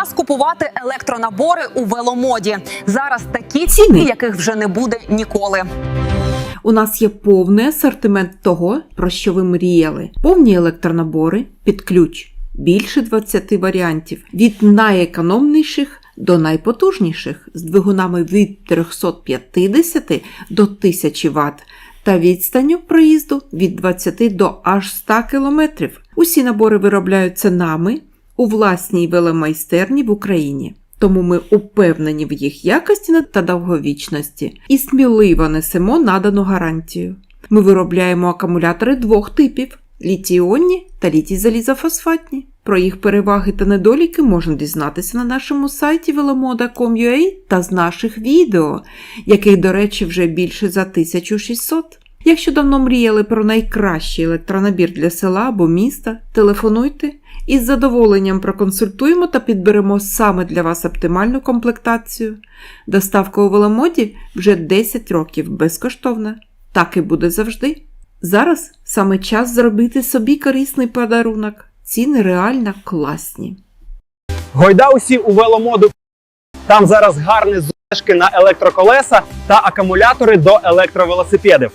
Час купувати електронабори у веломоді. Зараз такі ціни, яких вже не буде ніколи. У нас є повний асортимент того, про що ви мріяли. Повні електронабори під ключ. Більше 20 варіантів від найекономніших до найпотужніших з двигунами від 350 до 1000 Вт та відстанню проїзду від 20 до аж 100 км. Усі набори виробляються нами у власній веломайстерні в Україні. Тому ми упевнені в їх якості та довговічності і сміливо несемо надану гарантію. Ми виробляємо акумулятори двох типів: літій-іонні та літій-залізофосфатні. Про їх переваги та недоліки можна дізнатися на нашому сайті velomoda.com.ua та з наших відео, яких, до речі, вже більше за 1600. Якщо давно мріяли про найкращий електронабір для села або міста, телефонуйте і з задоволенням проконсультуємо та підберемо саме для вас оптимальну комплектацію. Доставка у веломоді вже 10 років безкоштовна. Так і буде завжди. Зараз саме час зробити собі корисний подарунок. Ціни реально класні. Гойда усі у веломоду. Там зараз гарні зошки на електроколеса та акумулятори до електровелосипедів.